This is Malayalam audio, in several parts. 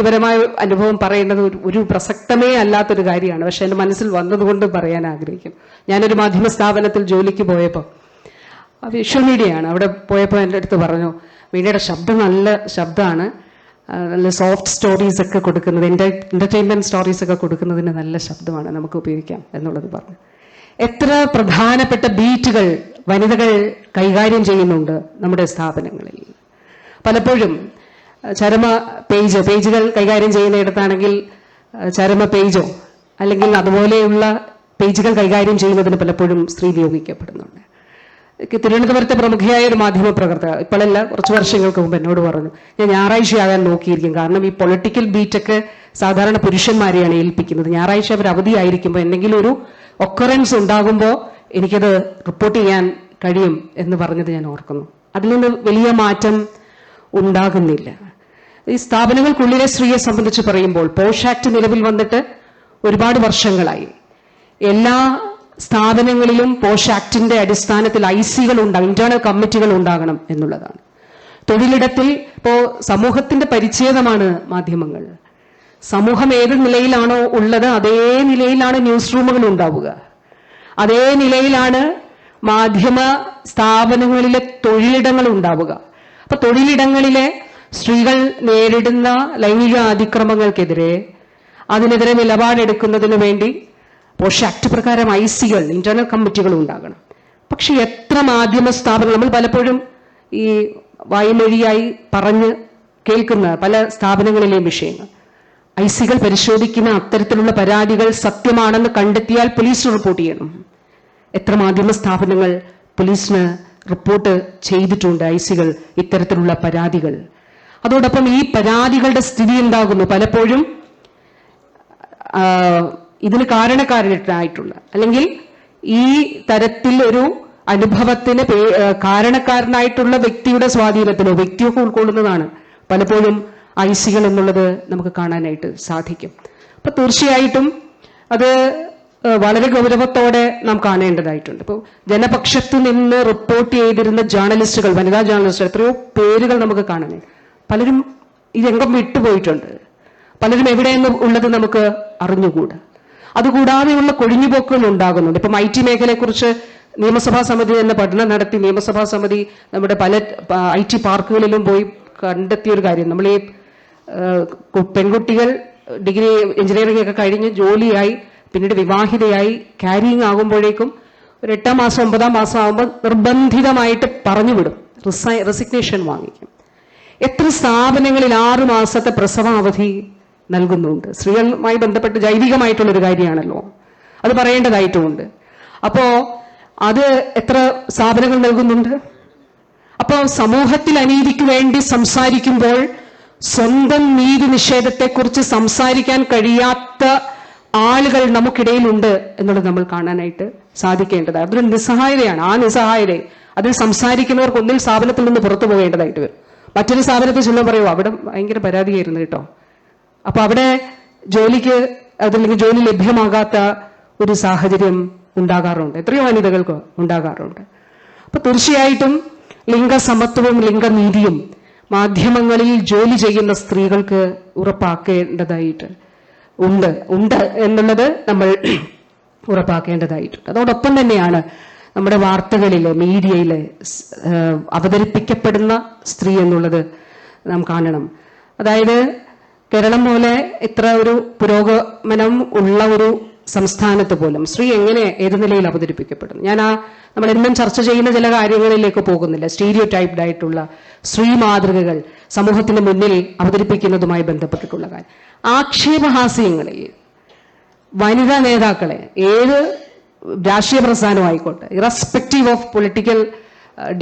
വ്യക്തിപരമായ അനുഭവം പറയുന്നത് ഒരു- പ്രസക്തമേ അല്ലാത്തൊരു കാര്യമാണ്. പക്ഷെ എന്റെ മനസ്സിൽ വന്നതുകൊണ്ട് പറയാൻ ആഗ്രഹിക്കുന്നു ഞാനൊരു മാധ്യമ സ്ഥാപനത്തിൽ ജോലിക്ക് പോയപ്പോൾ വിഷ്വൽ മീഡിയയാണ് അവിടെ പോയപ്പോൾ എന്റെ അടുത്ത് പറഞ്ഞു മീഡിയയുടെ ശബ്ദം നല്ല ശബ്ദമാണ്. നല്ല സോഫ്റ്റ് സ്റ്റോറീസ് ഒക്കെ കൊടുക്കുന്നത് എന്റെ എന്റർടൈൻമെന്റ് സ്റ്റോറീസ് ഒക്കെ കൊടുക്കുന്നതിന് നല്ല ശബ്ദമാണ്. നമുക്ക് ഉപയോഗിക്കാം എന്നുള്ളത് പറഞ്ഞു. എത്ര പ്രധാനപ്പെട്ട ബീറ്റുകൾ വനിതകൾ കൈകാര്യം ചെയ്യുന്നുണ്ട് നമ്മുടെ സ്ഥാപനങ്ങളിൽ. പലപ്പോഴും ചരമ പേജ് പേജുകൾ കൈകാര്യം ചെയ്യുന്നിടത്താണെങ്കിൽ ചരമ പേജോ അല്ലെങ്കിൽ അതുപോലെയുള്ള പേജുകൾ കൈകാര്യം ചെയ്യുന്നതിന് പലപ്പോഴും സ്ത്രീ നിയോഗിക്കപ്പെടുന്നുണ്ട് തിരുവനന്തപുരത്തെ പ്രമുഖയായ ഒരു മാധ്യമ പ്രവർത്തക ഇപ്പോഴല്ല കുറച്ച് വർഷങ്ങൾക്ക് മുമ്പ് എന്നോട് പറഞ്ഞു ഞാൻ ഞായറാഴ്ചയാകാൻ നോക്കിയിരിക്കും. കാരണം ഈ പൊളിറ്റിക്കൽ ബീറ്റൊക്കെ സാധാരണ പുരുഷന്മാരെയാണ് ഏൽപ്പിക്കുന്നത്. ഞായറാഴ്ച അവർ അവധിയായിരിക്കുമ്പോൾ എന്തെങ്കിലും ഒരു ഒക്കറൻസ് ഉണ്ടാകുമ്പോൾ എനിക്കത് റിപ്പോർട്ട് ചെയ്യാൻ കഴിയും എന്ന് പറഞ്ഞത് ഞാൻ ഓർക്കുന്നു. അതിൽ നിന്ന് വലിയ മാറ്റം ഉണ്ടാകുന്നില്ല. ഈ സ്ഥാപനങ്ങൾക്കുള്ളിലെ സ്ത്രീയെ സംബന്ധിച്ച് പറയുമ്പോൾ പോഷ് ആക്ട് നിലവിൽ വന്നിട്ട് ഒരുപാട് വർഷങ്ങളായി. എല്ലാ സ്ഥാപനങ്ങളിലും പോഷ് ആക്ടിന്റെ അടിസ്ഥാനത്തിൽ ഐ സികൾ ഉണ്ടാകും ഇന്റേണൽ കമ്മിറ്റികൾ ഉണ്ടാകണം എന്നുള്ളതാണ്. തൊഴിലിടത്തിൽ ഇപ്പോ സമൂഹത്തിന്റെ പരിച്ഛേദമാണ് മാധ്യമങ്ങൾ. സമൂഹം ഏത് നിലയിലാണോ ഉള്ളത് അതേ നിലയിലാണ് ന്യൂസ് റൂമുകൾ ഉണ്ടാവുക. അതേ നിലയിലാണ് മാധ്യമ സ്ഥാപനങ്ങളിലെ തൊഴിലിടങ്ങൾ ഉണ്ടാവുക. അപ്പൊ തൊഴിലിടങ്ങളിലെ സ്ത്രീകൾ നേരിടുന്ന ലൈംഗിക അതിക്രമങ്ങൾക്കെതിരെ അതിനെതിരെ നിലപാടെടുക്കുന്നതിന് വേണ്ടി പോഷ ആക്ട് പ്രകാരം ഐ സികൾ ഇന്റർണൽ കമ്മിറ്റികൾ ഉണ്ടാകണം. പക്ഷെ എത്ര മാധ്യമ സ്ഥാപനങ്ങൾ നമ്മൾ പലപ്പോഴും ഈ വായ്മൊഴിയായി പറഞ്ഞ് കേൾക്കുന്ന പല സ്ഥാപനങ്ങളിലെയും വിഷയങ്ങൾ. ഐ സികൾ പരിശോധിക്കുന്ന അത്തരത്തിലുള്ള പരാതികൾ സത്യമാണെന്ന് കണ്ടെത്തിയാൽ പോലീസ് റിപ്പോർട്ട് ചെയ്യണം. എത്ര മാധ്യമ സ്ഥാപനങ്ങൾ പോലീസിന് റിപ്പോർട്ട് ചെയ്തിട്ടുണ്ട് ഐ സികൾ ഇത്തരത്തിലുള്ള പരാതികൾ? അതോടൊപ്പം ഈ പരാതികളുടെ സ്ഥിതി എന്താകുന്നു? പലപ്പോഴും ഇതിന് കാരണക്കാരനായിട്ടുള്ള അല്ലെങ്കിൽ ഈ തരത്തിൽ ഒരു അനുഭവത്തിന് കാരണക്കാരനായിട്ടുള്ള വ്യക്തിയുടെ സ്വാധീനത്തിലോ വ്യക്തിയൊക്കെ ഉൾക്കൊള്ളുന്നതാണ് പലപ്പോഴും ഐസികൾ എന്നുള്ളത് നമുക്ക് കാണാനായിട്ട് സാധിക്കും. അപ്പൊ തീർച്ചയായിട്ടും അത് വളരെ ഗൗരവത്തോടെ നാം കാണേണ്ടതായിട്ടുണ്ട്. ഇപ്പോൾ ജനപക്ഷത്തു നിന്ന് റിപ്പോർട്ട് ചെയ്തിരുന്ന ജേർണലിസ്റ്റുകൾ വനിതാ ജേർണലിസ്റ്റുകൾ എത്രയോ പേരുകൾ നമുക്ക് കാണാനായിട്ട് പലരും ഈ രംഗം വിട്ടുപോയിട്ടുണ്ട്. പലരും എവിടെയെന്ന് ഉള്ളത് നമുക്ക് അറിഞ്ഞുകൂടാ. അതുകൂടാതെയുള്ള കൊഴിഞ്ഞുപോക്കുകൾ ഉണ്ടാകുന്നുണ്ട്. ഇപ്പം ഐ ടി മേഖലയെക്കുറിച്ച് നിയമസഭാ സമിതി തന്നെ പഠനം നടത്തി. നിയമസഭാ സമിതി നമ്മുടെ പല ഐ ടി പാർക്കുകളിലും പോയി കണ്ടെത്തിയ ഒരു കാര്യം. നമ്മൾ ഈ പെൺകുട്ടികൾ ഡിഗ്രി എഞ്ചിനീയറിംഗ് ഒക്കെ കഴിഞ്ഞ് ജോലിയായി പിന്നീട് വിവാഹിതയായി ക്യാരിയിങ് ആകുമ്പോഴേക്കും ഒരു എട്ടാം മാസം ഒമ്പതാം മാസം ആകുമ്പോൾ നിർബന്ധിതമായിട്ട് പറഞ്ഞു വിടും റിസൈ റെസിഗ്നേഷൻ വാങ്ങിക്കും. എത്ര സ്ഥാപനങ്ങളിൽ ആറു മാസത്തെ പ്രസവാവധി നൽകുന്നുണ്ട്. സ്ത്രീകളുമായി ബന്ധപ്പെട്ട് ജൈവികമായിട്ടുള്ളൊരു കാര്യമാണല്ലോ. അത് പറയേണ്ടതായിട്ടുമുണ്ട് അപ്പോൾ അത് എത്ര സ്ഥാപനങ്ങൾ നൽകുന്നുണ്ട്? അപ്പോൾ സമൂഹത്തിൽ അനീതിക്ക് വേണ്ടി സംസാരിക്കുമ്പോൾ സ്വന്തം നീതി നിഷേധത്തെക്കുറിച്ച് സംസാരിക്കാൻ കഴിയാത്ത ആളുകൾ നമുക്കിടയിലുണ്ട് എന്നുള്ളത് നമ്മൾ കാണാനായിട്ട് സാധിക്കേണ്ടതാണ്. അതൊരു നിസ്സഹായതയാണ്. ആ നിസ്സഹായത അതിൽ സംസാരിക്കുന്നവർക്ക് ഒന്നിൽ സ്ഥാപനത്തിൽ നിന്ന് പുറത്തു പോകേണ്ടതായിട്ട് വരും. മറ്റൊരു സ്ഥാപനത്തിൽ ചെല്ലുമ്പോൾ പറയുമോ അവിടെ ഭയങ്കര പരാതിയായിരുന്നു കേട്ടോ. അപ്പൊ അവിടെ ജോലിക്ക് അതല്ലെങ്കിൽ ജോലി ലഭ്യമാകാത്ത ഒരു സാഹചര്യം ഉണ്ടാകാറുണ്ട്. എത്രയോ വനിതകൾക്ക് ഉണ്ടാകാറുണ്ട്. അപ്പൊ തീർച്ചയായിട്ടും ലിംഗസമത്വവും ലിംഗനീതിയും മാധ്യമങ്ങളിൽ ജോലി ചെയ്യുന്ന സ്ത്രീകൾക്ക് ഉറപ്പാക്കേണ്ടതായിട്ട് ഉണ്ട്. ഉണ്ട് എന്നുള്ളത് നമ്മൾ ഉറപ്പാക്കേണ്ടതായിട്ടുണ്ട്. അതോടൊപ്പം തന്നെയാണ് നമ്മുടെ വാർത്തകളിലെ മീഡിയയിൽ അവതരിപ്പിക്കപ്പെടുന്ന സ്ത്രീ എന്നുള്ളത് നാം കാണണം. അതായത് കേരളം പോലെ ഇത്ര ഒരു പുരോഗമനം ഉള്ള ഒരു സംസ്ഥാനത്ത് പോലും സ്ത്രീ എങ്ങനെ ഏത് നിലയിൽ അവതരിപ്പിക്കപ്പെടുന്നു? ഞാൻ ആ നമ്മൾ എന്നും ചർച്ച ചെയ്യുന്ന ചില കാര്യങ്ങളിലേക്ക് പോകുന്നില്ല. സ്റ്റീരിയോ ടൈപ്ഡ് ആയിട്ടുള്ള സ്ത്രീ മാതൃകകൾ സമൂഹത്തിന് മുന്നിൽ അവതരിപ്പിക്കുന്നതുമായി ബന്ധപ്പെട്ടിട്ടുള്ള കാര്യം. ആക്ഷേപഹാസ്യങ്ങളിൽ വനിതാ നേതാക്കളെ ഏത് രാഷ്ട്രീയ പ്രസ്ഥാനമായിക്കോട്ടെ. ഇറസ്പെക്റ്റീവ് ഓഫ് പൊളിറ്റിക്കൽ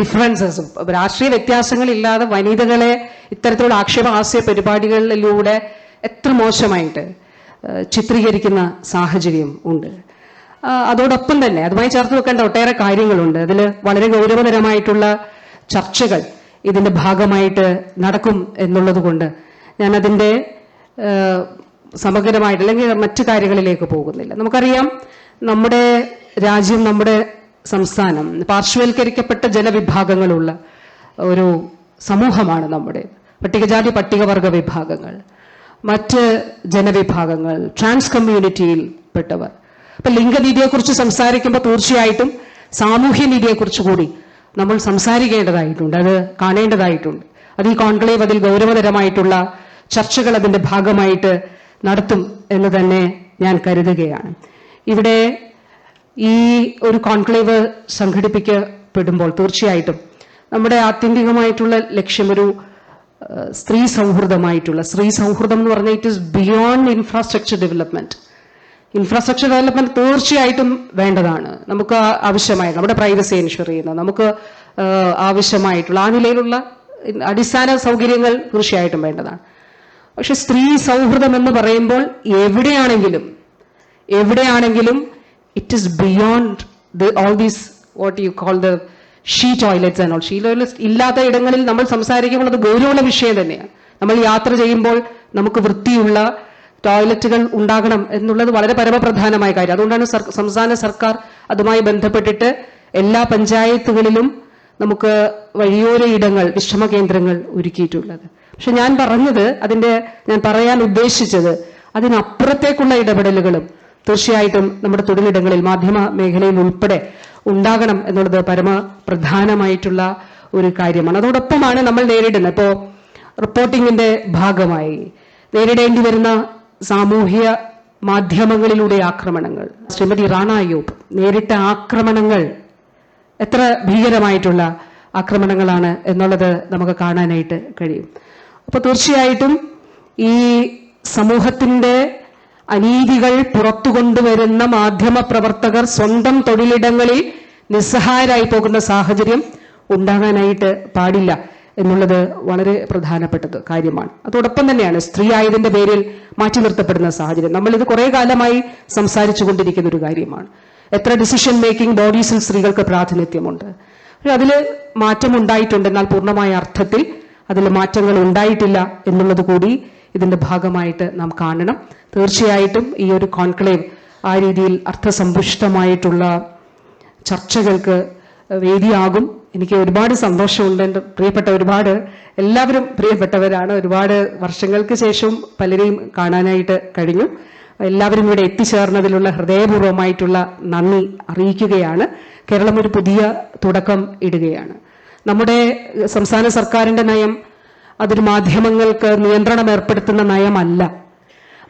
ഡിഫറൻസസും രാഷ്ട്രീയ വ്യത്യാസങ്ങളില്ലാതെ വനിതകളെ ഇത്തരത്തിലുള്ള ആക്ഷേപഹാസ്യ പരിപാടികളിലൂടെ എത്ര മോശമായിട്ട് ആ, ചിത്രീകരിക്കുന്ന സാഹചര്യം ഉണ്ട്. അതോടൊപ്പം തന്നെ അതുമായി ചേർത്ത് വെക്കേണ്ട ഒട്ടേറെ കാര്യങ്ങളുണ്ട്. അതിൽ വളരെ ഗൗരവതരമായിട്ടുള്ള ചർച്ചകൾ ഇതിന്റെ ഭാഗമായിട്ട് നടക്കും എന്നുള്ളതുകൊണ്ട് ഞാൻ അതിന്റെ സമഗ്രമായിട്ട് അല്ലെങ്കിൽ മറ്റു കാര്യങ്ങളിലേക്ക് പോകുന്നില്ല. നമുക്കറിയാം നമ്മുടെ രാജ്യം നമ്മുടെ സംസ്ഥാനം പാർശ്വവൽക്കരിക്കപ്പെട്ട ജനവിഭാഗങ്ങളുള്ള ഒരു സമൂഹമാണ് നമ്മുടെ. പട്ടികജാതി പട്ടികവർഗ വിഭാഗങ്ങൾ മറ്റ് ജനവിഭാഗങ്ങൾ ട്രാൻസ് കമ്മ്യൂണിറ്റിയിൽ പെട്ടവർ. ഇപ്പൊ ലിംഗനീതിയെക്കുറിച്ച് സംസാരിക്കുമ്പോൾ തീർച്ചയായിട്ടും സാമൂഹ്യ നീതിയെക്കുറിച്ച് കൂടി നമ്മൾ സംസാരിക്കേണ്ടതായിട്ടുണ്ട് അത് കാണേണ്ടതായിട്ടുണ്ട്. അത് ഈ കോൺക്ലേവ് അതിൽ ഗൗരവതരമായിട്ടുള്ള ചർച്ചകൾ അതിന്റെ ഭാഗമായിട്ട് നടത്തും എന്ന് തന്നെ ഞാൻ കരുതുകയാണ്. ഇവിടെ ഈ ഒരു കോൺക്ലേവ് സംഘടിപ്പിക്കപ്പെടുമ്പോൾ തീർച്ചയായിട്ടും നമ്മുടെ ആത്യന്തികമായിട്ടുള്ള ലക്ഷ്യം ഒരു സ്ത്രീ സൗഹൃദമായിട്ടുള്ള സ്ത്രീ സൗഹൃദം എന്ന് പറഞ്ഞാൽ it is beyond infrastructure development infrastructure development തീർച്ചയായിട്ടും വേണ്ടതാണ്. നമുക്ക് ആവശ്യമായ നമ്മുടെ പ്രൈവസി എൻഷുർ ചെയ്യുന്ന നമുക്ക് ആവശ്യമായിട്ടുള്ള ആ നിലയിലുള്ള അടിസ്ഥാന സൗകര്യങ്ങൾ തീർച്ചയായിട്ടും വേണ്ടതാണ്. പക്ഷെ സ്ത്രീ സൗഹൃദം എന്ന് പറയുമ്പോൾ എവിടെയാണെങ്കിലും എവിടെയാണെങ്കിലും it is beyond the all these what you call the she toilets and all she toilets ഇല്ലാത്ത ഇടങ്ങളിൽ നമ്മൾ സംസാരിക്കുമ്പോൾ അത് ഗൗരവമുള്ള വിഷയം തന്നെയാണ്. നമ്മൾ യാത്ര ചെയ്യുമ്പോൾ നമുക്ക് വൃത്തിയുള്ള ടോയ്ലറ്റുകൾ ഉണ്ടാകണം എന്നുള്ളത് വളരെ പരമപ്രധാനമായ കാര്യം. അതുകൊണ്ടാണ് സംസ്ഥാന സർക്കാർ അതുമായി ബന്ധപ്പെട്ടിട്ട് എല്ലാ പഞ്ചായത്തുകളിലും നമുക്ക് വഴിയോര ഇടങ്ങൾ വിശ്രമ കേന്ദ്രങ്ങൾ ഒരുക്കിയിട്ടുള്ളത്. പക്ഷെ ഞാൻ പറഞ്ഞത് അതിന്റെ ഞാൻ പറയാൻ ഉദ്ദേശിച്ചത് അതിനപ്പുറത്തേക്കുള്ള ഇടപെടലുകളും തീർച്ചയായിട്ടും നമ്മുടെ തൊഴിലിടങ്ങളിൽ മാധ്യമ മേഖലയിൽ ഉൾപ്പെടെ ഉണ്ടാകണം എന്നുള്ളത് പരമ പ്രധാനമായിട്ടുള്ള ഒരു കാര്യമാണ്. അതോടൊപ്പമാണ് നമ്മൾ നേരിടുന്നത്. ഇപ്പോ റിപ്പോർട്ടിങ്ങിന്റെ ഭാഗമായി നേരിടേണ്ടി വരുന്ന സാമൂഹ്യ മാധ്യമങ്ങളിലൂടെ ആക്രമണങ്ങൾ ശ്രീമതി റാണ യൂബ് നേരിട്ട ആക്രമണങ്ങൾ എത്ര ഭീകരമായിട്ടുള്ള ആക്രമണങ്ങളാണ് എന്നുള്ളത് നമുക്ക് കാണാനായിട്ട് കഴിയും. അപ്പോൾ തീർച്ചയായിട്ടും ഈ സമൂഹത്തിന്റെ അനീതികൾ പുറത്തു കൊണ്ടുവരുന്ന മാധ്യമ പ്രവർത്തകർ സ്വന്തം തൊഴിലിടങ്ങളിൽ നിസ്സഹായരായി പോകുന്ന സാഹചര്യം ഉണ്ടാകാനായിട്ട് പാടില്ല എന്നുള്ളത് വളരെ പ്രധാനപ്പെട്ടത് കാര്യമാണ്. അതോടൊപ്പം തന്നെയാണ് സ്ത്രീ ആയതിന്റെ പേരിൽ മാറ്റി നിർത്തപ്പെടുന്ന സാഹചര്യം. നമ്മൾ ഇത് കുറെ കാലമായി സംസാരിച്ചു കൊണ്ടിരിക്കുന്ന ഒരു കാര്യമാണ്. എത്ര ഡിസിഷൻ മേക്കിംഗ് ബോഡീസിൽ സ്ത്രീകൾക്ക് പ്രാതിനിധ്യമുണ്ട്. അതിൽ മാറ്റം ഉണ്ടായിട്ടുണ്ട് എന്നാൽ പൂർണമായ അർത്ഥത്തിൽ അതിൽ മാറ്റങ്ങൾ ഉണ്ടായിട്ടില്ല എന്നുള്ളത് കൂടി ഇതിന്റെ ഭാഗമായിട്ട് നാം കാണണം. തീർച്ചയായിട്ടും ഈ ഒരു കോൺക്ലേവ് ആ രീതിയിൽ അർത്ഥസമ്പുഷ്ടമായിട്ടുള്ള ചർച്ചകൾക്ക് വേദിയാകും. എനിക്ക് ഒരുപാട് സന്തോഷമുണ്ട്. എന്റെ പ്രിയപ്പെട്ട ഒരുപാട് എല്ലാവരും പ്രിയപ്പെട്ടവരാണ്. ഒരുപാട് വർഷങ്ങൾക്ക് ശേഷവും പലരെയും കാണാനായിട്ട് കഴിഞ്ഞു. എല്ലാവരും ഇവിടെ എത്തിച്ചേർന്നതിലുള്ള ഹൃദയപൂർവമായിട്ടുള്ള നന്ദി അറിയിക്കുകയാണ്. കേരളം ഒരു പുതിയ തുടക്കം ഇടുകയാണ്. നമ്മുടെ സംസ്ഥാന സർക്കാരിന്റെ നയം അതൊരു മാധ്യമങ്ങൾക്ക് നിയന്ത്രണം ഏർപ്പെടുത്തുന്ന നയമല്ല.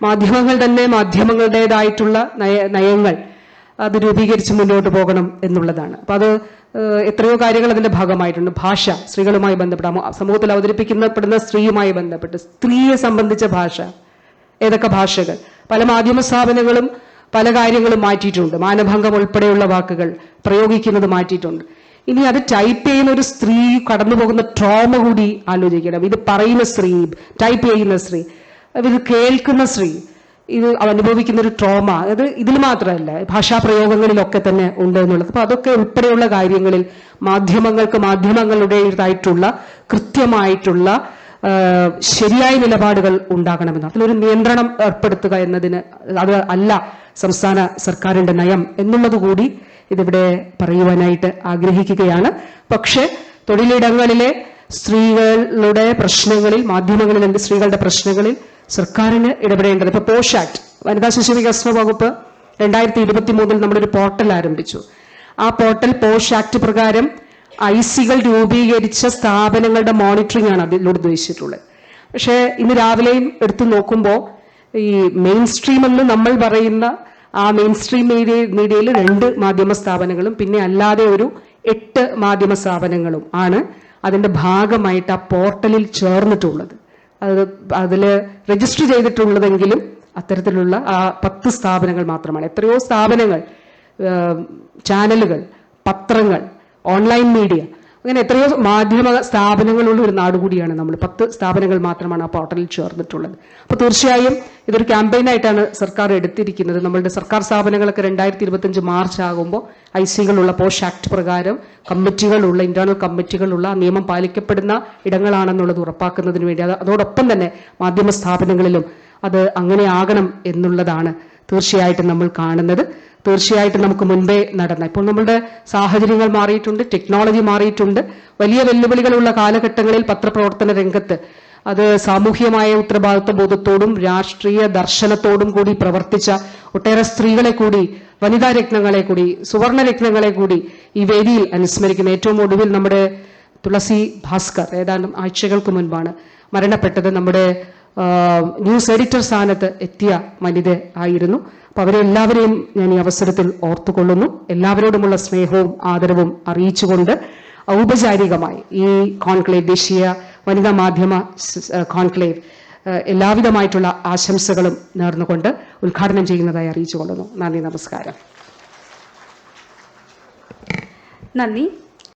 മാധ്യമങ്ങൾ തന്നെ മാധ്യമങ്ങളുടേതായിട്ടുള്ള നയ നയങ്ങൾ അത് രൂപീകരിച്ച് മുന്നോട്ട് പോകണം എന്നുള്ളതാണ്. അപ്പൊ അത് എത്രയോ കാര്യങ്ങൾ അതിന്റെ ഭാഗമായിട്ടുണ്ട്. ഭാഷ സ്ത്രീകളുമായി ബന്ധപ്പെട്ട സമൂഹത്തിൽ അവതരിപ്പിക്കപ്പെടുന്ന സ്ത്രീയുമായി ബന്ധപ്പെട്ട് സ്ത്രീയെ സംബന്ധിച്ച ഭാഷ ഏതൊക്കെ ഭാഷകൾ. പല മാധ്യമ സ്ഥാപനങ്ങളും പല കാര്യങ്ങളും മാറ്റിയിട്ടുണ്ട്. മാനഭംഗം ഉൾപ്പെടെയുള്ള വാക്കുകൾ പ്രയോഗിക്കുന്നത് മാറ്റിയിട്ടുണ്ട്. ഇനി അത് ടൈപ്പ് ചെയ്യുന്ന ഒരു സ്ത്രീ കടന്നു പോകുന്ന ട്രോമ കൂടി ആലോചിക്കണം. ഇത് പറയുന്ന സ്ത്രീ ടൈപ്പ് ചെയ്യുന്ന സ്ത്രീ ഇത് കേൾക്കുന്ന സ്ത്രീ ഇത് അനുഭവിക്കുന്ന ഒരു ട്രോമ അത് ഇതിൽ മാത്രമല്ല ഭാഷാ പ്രയോഗങ്ങളിലൊക്കെ തന്നെ ഉണ്ട് എന്നുള്ളത്. അപ്പൊ അതൊക്കെ ഉൾപ്പെടെയുള്ള കാര്യങ്ങളിൽ മാധ്യമങ്ങൾക്ക് മാധ്യമങ്ങളുടേതായിട്ടുള്ള കൃത്യമായിട്ടുള്ള ശരിയായ നിലപാടുകൾ ഉണ്ടാകണമെന്ന്. അതിലൊരു നിയന്ത്രണം ഏർപ്പെടുത്തുക എന്നതിന് അത് അല്ല സംസ്ഥാന സർക്കാരിന്റെ നയം എന്നുള്ളത് കൂടി ഇതിവിടെ പറയുവാനായിട്ട് ആഗ്രഹിക്കുകയാണ്. പക്ഷെ തൊഴിലിടങ്ങളിലെ സ്ത്രീകളുടെ പ്രശ്നങ്ങളിൽ മാധ്യമങ്ങളിൽ സ്ത്രീകളുടെ പ്രശ്നങ്ങളിൽ സർക്കാരിന് ഇടപെടേണ്ടത് ഇപ്പൊ പോഷ് ആക്ട് വനിതാ ശിശു വികസന വകുപ്പ് രണ്ടായിരത്തി ഇരുപത്തി മൂന്നിൽ നമ്മളൊരു പോർട്ടൽ ആരംഭിച്ചു. ആ പോർട്ടൽ പോഷ് ആക്ട് പ്രകാരം ഐ സികൾ രൂപീകരിച്ച സ്ഥാപനങ്ങളുടെ മോണിറ്ററിംഗ് ആണ് അതിലൂടെ ഉദ്ദേശിച്ചിട്ടുള്ളത്. പക്ഷേ ഇന്ന് രാവിലെയും എടുത്തു നോക്കുമ്പോൾ ഈ മെയിൻ സ്ട്രീം എന്ന് നമ്മൾ പറയുന്ന ആ മെയിൻ സ്ട്രീം മീഡിയ മീഡിയയിൽ രണ്ട് മാധ്യമ സ്ഥാപനങ്ങളും പിന്നെ അല്ലാതെ ഒരു എട്ട് മാധ്യമ സ്ഥാപനങ്ങളും ആണ് അതിന്റെ ഭാഗമായിട്ട് ആ പോർട്ടലിൽ ചേർന്നിട്ടുള്ളത്. അത് അതിൽ രജിസ്റ്റർ ചെയ്തിട്ടുള്ളതെങ്കിലും അത്തരത്തിലുള്ള ആ പത്ത് സ്ഥാപനങ്ങൾ മാത്രമാണ്. എത്രയോ സ്ഥാപനങ്ങൾ ചാനലുകൾ പത്രങ്ങൾ ഓൺലൈൻ മീഡിയ അങ്ങനെ എത്രയോ മാധ്യമ സ്ഥാപനങ്ങളുള്ള ഒരു നാട് കൂടിയാണ് നമ്മൾ. പത്ത് സ്ഥാപനങ്ങൾ മാത്രമാണ് ആ പോർട്ടലിൽ ചേർന്നിട്ടുള്ളത്. അപ്പോൾ തീർച്ചയായും ഇതൊരു ക്യാമ്പയിനായിട്ടാണ് സർക്കാർ എടുത്തിരിക്കുന്നത്. നമ്മളുടെ സർക്കാർ സ്ഥാപനങ്ങളൊക്കെ രണ്ടായിരത്തി ഇരുപത്തഞ്ച് മാർച്ച് ആകുമ്പോൾ ഐ സികളുള്ള പോഷ് ആക്ട് പ്രകാരം കമ്മിറ്റികളുള്ള ഇന്റേണൽ കമ്മിറ്റികളുള്ള നിയമം പാലിക്കപ്പെടുന്ന ഇടങ്ങളാണെന്നുള്ളത് ഉറപ്പാക്കുന്നതിന് വേണ്ടി. അത് അതോടൊപ്പം തന്നെ മാധ്യമ സ്ഥാപനങ്ങളിലും അത് അങ്ങനെ ആകണം എന്നുള്ളതാണ് തീർച്ചയായിട്ടും നമ്മൾ കാണുന്നത്. തീർച്ചയായിട്ടും നമുക്ക് മുൻപേ നടന്ന ഇപ്പോൾ നമ്മളുടെ സാഹചര്യങ്ങൾ മാറിയിട്ടുണ്ട് ടെക്നോളജി മാറിയിട്ടുണ്ട്. വലിയ വെല്ലുവിളികളുള്ള കാലഘട്ടങ്ങളിൽ പത്രപ്രവർത്തന രംഗത്ത് അത് സാമൂഹ്യമായ ഉത്തരവാദിത്വ ബോധത്തോടും രാഷ്ട്രീയ ദർശനത്തോടും കൂടി പ്രവർത്തിച്ച ഒട്ടേറെ സ്ത്രീകളെ കൂടി വനിതാ രത്നങ്ങളെ കൂടി സുവർണ രത്നങ്ങളെ കൂടി ഈ വേദിയിൽ അനുസ്മരിക്കുന്നു ഏറ്റവും ഒടുവിൽ നമ്മുടെ തുളസി ഭാസ്കർ ഏതാണ്ട് ആഴ്ചകൾക്ക് മുൻപാണ് മരണപ്പെട്ടത്. നമ്മുടെ ന്യൂസ് എഡിറ്റർ സ്ഥാനത്ത് എത്തിയ വനിത ആയിരുന്നു. അപ്പൊ അവരെ എല്ലാവരെയും ഞാൻ ഈ അവസരത്തിൽ ഓർത്തുകൊള്ളുന്നു. എല്ലാവരോടുമുള്ള സ്നേഹവും ആദരവും അറിയിച്ചുകൊണ്ട് ഔപചാരികമായി ഈ കോൺക്ലേവ് ദേശീയ വനിതാ മാധ്യമ കോൺക്ലേവ് എല്ലാവിധമായിട്ടുള്ള ആശംസകളും നേർന്നുകൊണ്ട് ഉദ്ഘാടനം ചെയ്യുന്നതായി അറിയിച്ചുകൊള്ളുന്നു. നന്ദി നമസ്കാരം. നന്ദി.